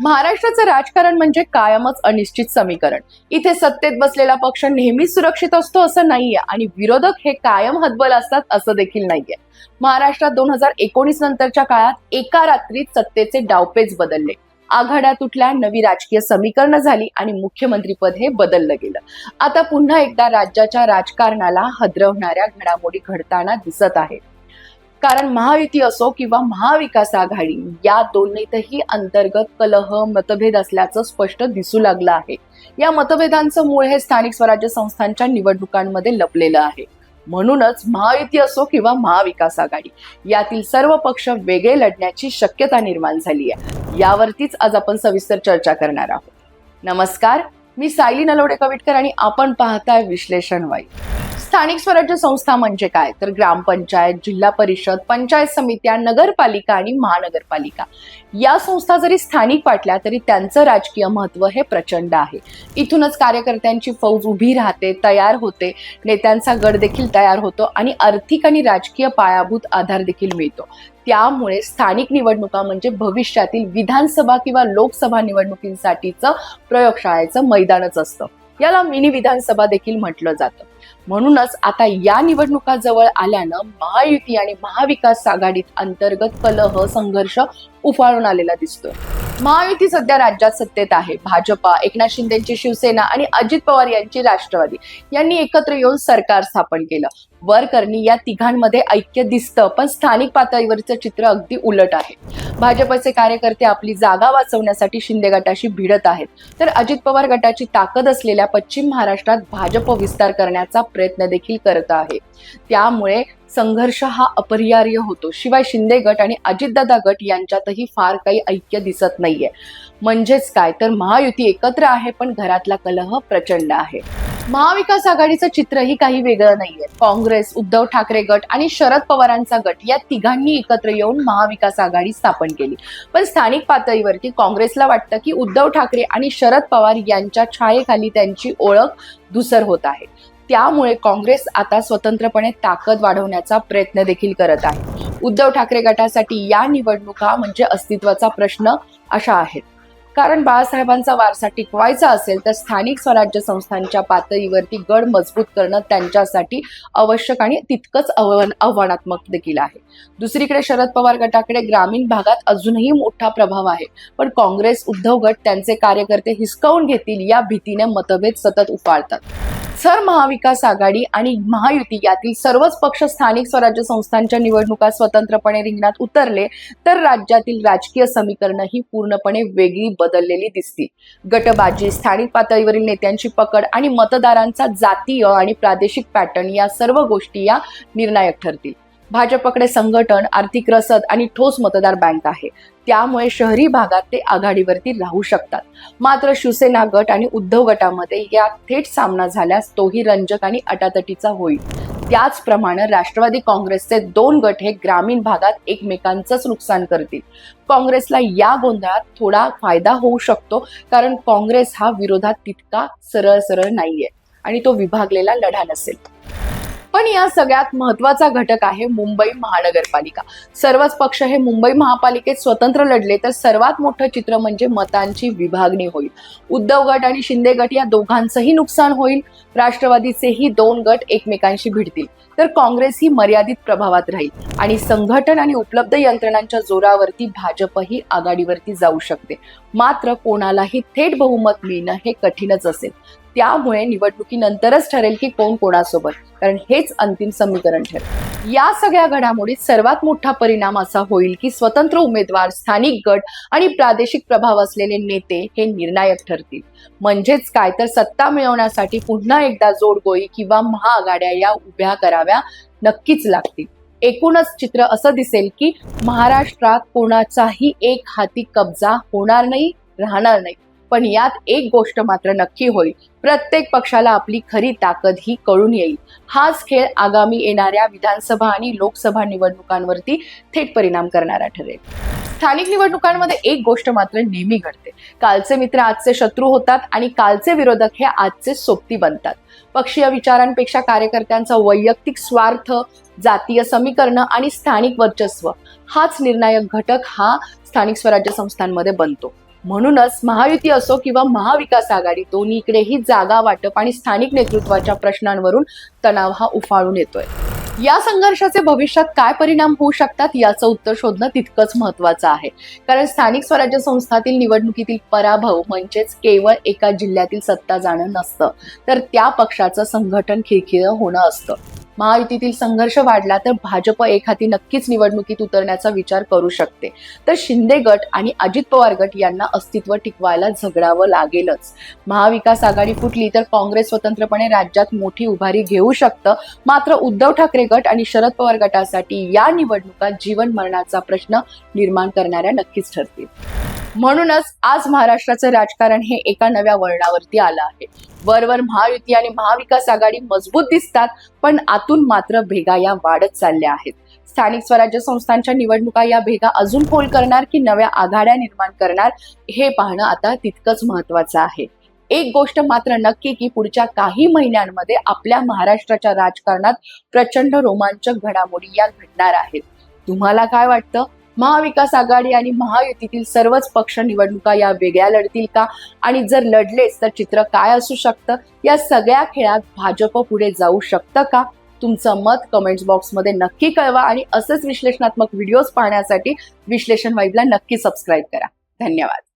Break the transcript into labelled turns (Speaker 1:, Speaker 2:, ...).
Speaker 1: महाराष्ट्राचं राजकारण म्हणजे कायमच अनिश्चित समीकरण. इथे सत्तेत बसलेला पक्ष नेहमीच सुरक्षित असतो असं नाहीये आणि विरोधक हे कायम हतबल असतात असं देखील नाहीये. महाराष्ट्रात दोन हजार एकोणीस नंतरच्या काळात एका रात्रीत सत्तेचे डावपेच बदलले. आघाड्या तुटल्या नवी राजकीय समीकरणं झाली आणि मुख्यमंत्रीपद हे बदललं गेलं. आता पुन्हा एकदा राज्याच्या राजकारणाला हदरवणाऱ्या घडामोडी घडताना दिसत आहेत. कारण महायुती असो किंवा महाविकास आघाडी या दोन्हीतही अंतर्गत कलह मतभेद असल्याचं स्पष्ट दिसू लागलं आहे. या मतभेदांचं मूळ हे स्थानिक स्वराज्य संस्थांच्या निवडणुकांमध्ये लपलेलं आहे. म्हणूनच महायुती असो किंवा महाविकास आघाडी यातील सर्व पक्ष वेगळे लढण्याची शक्यता निर्माण झाली आहे. यावरतीच आज आपण सविस्तर चर्चा करणार आहोत. नमस्कार मी सायली नलवडे कविटकर आणि आपण पाहताय विश्लेषण वाई स्थानिक स्वराज्य संस्था म्हणजे काय? तर ग्रामपंचायत जिल्हा परिषद पंचायत समित्या नगरपालिका आणि महानगरपालिका. या संस्था जरी स्थानिक वाटल्या तरी त्यांचं राजकीय महत्त्व हे प्रचंड आहे. इथूनच कार्यकर्त्यांची फौज उभी राहते तयार होते. नेत्यांचा गड देखील तयार होतो आणि आर्थिक आणि राजकीय पायाभूत आधार देखील मिळतो. त्यामुळे स्थानिक निवडणुका म्हणजे भविष्यातील विधानसभा किंवा लोकसभा निवडणुकींसाठीचं प्रयोगशाळेचं मैदानच असतं. याला मिनी विधानसभा देखील म्हटलं जातं. म्हणूनच आता या निवडणुका जवळ आल्यानं महायुती आणि महाविकास आघाडीत अंतर्गत कलह संघर्ष उफाळून आलेला दिसतोय. महायुती सध्या राज्यात सत्तेत आहे. भाजपा एकनाथ शिंदेची शिवसेना आणि अजित पवार यांची राष्ट्रवादी. यांनी एकत्र येऊन सरकार स्थापन केलं. वरकरणी या तिघांमध्ये ऐक्य दिसतं पण स्थानिक पातळीवरचं चित्र अगदी उलट आहे. भाजपचे कार्यकर्ते आपली जागा वाचवण्यासाठी शिंदे गटाशी भिडत आहेत. तर अजित पवार गटाची ताकद असलेल्या पश्चिम महाराष्ट्रात भाजप विस्तार करण्याचा प्रयत्न देखील करत आहे. त्यामुळे संघर्ष हा अपरिहार्य होतो. शिवाय शिंदे गट आणि अजितदादा गट यांच्यातही फार काही ऐक्य दिसत नाहीये. म्हणजेच काय? तर महायुती एकत्र आहे पण घरातला कलह प्रचंड आहे. महाविकास आघाडीचं चित्रही काही वेगळं नाहीये. काँग्रेस उद्धव ठाकरे गट आणि शरद पवारांचा गट या तिघांनी एकत्र येऊन महाविकास आघाडी स्थापन केली. पण स्थानिक पातळीवरती काँग्रेसला वाटतं की उद्धव ठाकरे आणि शरद पवार यांच्या छायेखाली त्यांची ओळख धुसर होत आहे. त्यामुळे काँग्रेस आता स्वतंत्रपणे ताकद वाढवण्याचा प्रयत्न देखील करत आहे. उद्धव ठाकरे गटासाठी या निवडणुका म्हणजे अस्तित्वाचा प्रश्न अशा आहेत. कारण बाळासाहेबांचा वारसा टिकवायचा असेल तर स्थानिक स्वराज्य संस्थांच्या पातळीवरती गड मजबूत करणं त्यांच्यासाठी आवश्यक आणि तितकंच आव्हान आव्हानात्मक देखील आहे. दुसरीकडे शरद पवार गटाकडे ग्रामीण भागात अजूनही मोठा प्रभाव आहे. पण काँग्रेस उद्धव गट त्यांचे कार्यकर्ते हिसकावून घेतील या भीतीने मतभेद सतत उपाळतात सर महाविकास आघाडी आणि महायुती यातील सर्वच पक्ष स्थानिक स्वराज्य संस्थांच्या निवडणुका स्वतंत्रपणे रिंगणात उतरले तर राज्यातील राजकीय समीकरणं ही पूर्णपणे वेगळी बदललेली दिसतील गटबाजी स्थानिक पातळीवरील नेत्यांची पकड आणि मतदारांचा जातीय आणि प्रादेशिक पॅटर्न या सर्व गोष्टी या निर्णायक ठरतील. भाजपकडे संघटन आर्थिक रसद आणि ठोस मतदार बँक आहे. त्यामुळे शहरी भागात ते आघाडीवरती राहू शकतात. मात्र शिवसेना गट आणि उद्धव गटामध्ये या थेट सामना झाल्यास तोही रंजक आणि अटातटीचा होईल. त्याचप्रमाणे राष्ट्रवादी काँग्रेसचे दोन गट हे ग्रामीण भागात एकमेकांचंच नुकसान करतील. काँग्रेसला या गोंधळात थोडा फायदा होऊ शकतो कारण काँग्रेस हा विरोधात तितका सरळ सरळ नाहीये आणि तो विभागलेला लढा नसेल. पण या सगळ्यात महत्त्वाचा घटक आहे मुंबई महानगरपालिका. सर्वच पक्ष हे मुंबई महापालिकेत स्वतंत्र लढले तर सर्वात मोठं चित्र म्हणजे मतांची विभागणी होईल. उद्धव गट आणि शिंदे गट या दोघांचंही नुकसान होईल. राष्ट्रवादीचेही दोन गट एकमेकांशी भिडतील. तर काँग्रेस ही मर्यादित प्रभावात राहील आणि संघटन आणि उपलब्ध यंत्रणांच्या जोरावरती भाजपही आघाडीवरती जाऊ शकते. मात्र कोणालाही थेट बहुमत मिळणं हे कठीणच असेल. त्यामुळे निवडणुकीनंतरच ठरेल की कोण कोणासोबत. कारण हेच अंतिम समीकरण ठरेल. या सगळ्या घडामोडीत सर्वात मोठा परिणाम असा होईल की स्वतंत्र उमेदवार स्थानिक गट आणि प्रादेशिक प्रभाव असलेले नेते हे निर्णायक ठरतील. म्हणजेच काय तर सत्ता मिळवण्यासाठी पुन्हा एकदा जोडगोळी किंवा महाआघाड्या या उभ्या कराव्या नक्कीच लागतील. एकूणच चित्र असं दिसेल की महाराष्ट्रात कोणाचाही एक हाती कब्जा होणार नाही राहणार नाही. पण यात एक गोष्ट मात्र नक्की होईल. प्रत्येक पक्षाला आपली खरी ताकद ही कळून येईल. हाच खेळ आगामी येणाऱ्या विधानसभा आणि लोकसभा निवडणुकांवरती थेट परिणाम करणारा ठरेल. स्थानिक निवडणुकांमध्ये एक गोष्ट मात्र नेहमी घडते. कालचे मित्र आजचे शत्रू होतात आणि कालचे विरोधक हे आजचे सोबती बनतात. पक्षीय विचारांपेक्षा कार्यकर्त्यांचा वैयक्तिक स्वार्थ जातीय समीकरणं आणि स्थानिक वर्चस्व हाच निर्णायक घटक हा स्थानिक स्वराज्य संस्थांमध्ये बनतो. म्हणूनच महायुती असो किंवा महाविकास आघाडी दोन्हीकडेही जागा वाटप आणि स्थानिक नेतृत्वाच्या प्रश्नांवरून तणाव हा उफाळून येतोय. या संघर्षाचे भविष्यात काय परिणाम होऊ शकतात याचं उत्तर शोधणं तितकंच महत्वाचं आहे. कारण स्थानिक स्वराज्य संस्थातील निवडणुकीतील पराभव म्हणजेच केवळ एका जिल्ह्यातील सत्ता जाणं नसतं तर त्या पक्षाचं संघटन खिळखिळं होणं असतं. महायुतीतील संघर्ष वाढला तर भाजप एखादी नक्कीच निवडणुकीत उतरण्याचा विचार करू शकते. तर शिंदे गट आणि अजित पवार गट यांना अस्तित्व टिकवायला झगडावं लागेलच. महाविकास आघाडी फुटली तर काँग्रेस स्वतंत्रपणे राज्यात मोठी उभारी घेऊ शकतं. मात्र उद्धव ठाकरे गट आणि शरद पवार गटासाठी या निवडणुका जीवन मरणाचा प्रश्न निर्माण करणाऱ्या नक्कीच ठरतील. म्हणूनच आज महाराष्ट्राचं राजकारण हे एका नव्या वळणावरती आलं आहे. वरवर महायुती आणि महाविकास आघाडी मजबूत दिसतात पण आतून मात्र भेगा या वाढत चालल्या आहेत. स्थानिक स्वराज्य संस्थांच्या निवडणुका या भेगा अजून खोल करणार की नव्या आघाड्या निर्माण करणार हे पाहणं आता तितकंच महत्वाचं आहे. एक गोष्ट मात्र नक्की की पुढच्या काही महिन्यांमध्ये आपल्या महाराष्ट्राच्या राजकारणात प्रचंड रोमांचक घडामोडी या घडणार आहेत. तुम्हाला काय वाटतं? महाविकास आघाडी आणि महायुतीतील सर्वच पक्ष निवडणुका या वेगळ्या लढतील का? आणि जर लढलेच तर चित्र काय असू शकतं? या सगळ्या खेळात भाजप पुढे जाऊ शकतं का? तुमचं मत कमेंट्स बॉक्समध्ये नक्की कळवा आणि असेच विश्लेषणात्मक व्हिडिओज पाहण्यासाठी विश्लेषण वाईबला नक्की सबस्क्राईब करा. धन्यवाद.